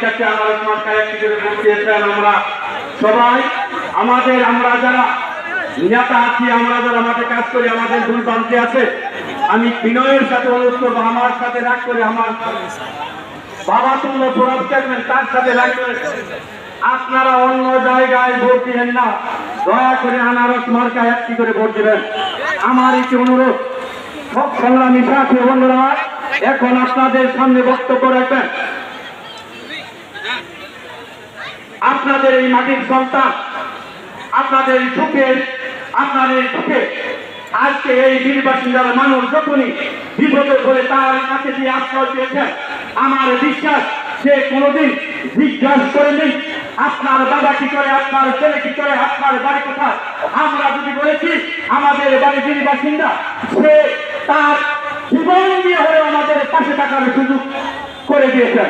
কাছে আমরা সবাই। আমাদের আমরা যারা আমরা যারা কাজ করি, আমাদের ভুল আছে। আমি বিনয়ের সাথে অনুরোধ করব, আমার সাথে রাগ করে আমার বাবা তুমি প্রভাব থাকবেন তার সাথে রাগ করে আপনারা অন্য জায়গায় ভোট দিবেন না। দয়া করে আনারস মার্কায় একটি করে ভোট দিবেন। আমার একটি অনুরোধ সব সংগ্রামী সাথী বন্ধুরা, এখন আপনাদের সামনে বক্তব্য রাখবেন। আপনাদের এই মাটির সন্তান, আপনাদের সুখে আপনাদের সুখে। আজকে এই নির্বাসিন্দার মানুষ যখনই বিপদে করে তার কাছে দিয়ে আশ্রয় পেয়েছেন, আমার বিশ্বাস, সে কোনোদিন জিজ্ঞাসা করেনি। আপনার দাদা কি করে, আপনার ছেলে কি করে, আপনার বাড়ি কোথায়? আমরা যদি বলেছি, আমাদের বাড়ি যিনি বাসিন্দা, সে তার জীবন দিয়ে হলে আমাদের পাশে থাকার সুযোগ করে দিয়েছেন।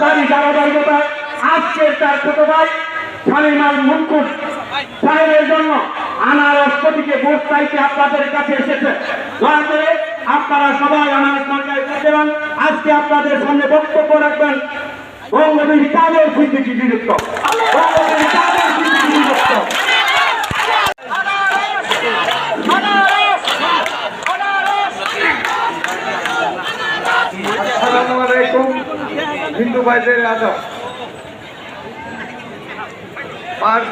তারই ধারাবাহিকতা আজকের তার ছোট ভাই শালিমার মুকুট সাহেবের জন্য আনারস প্রতীকে ভোট চাইতে আপনাদের কাছে এসেছে। দয়া করে আপনারা সবাই আনারস সরকার দেবেন আজকে আপনাদের সামনে বক্তব্য রাখবেন সিদ্দিকি বিরুদ্ধ বঙ্গবীর কাদের সিদ্দিকি বিরুদ্ধ আসসালামু আলাইকুম হিন্দু ভাইদের আদর। আর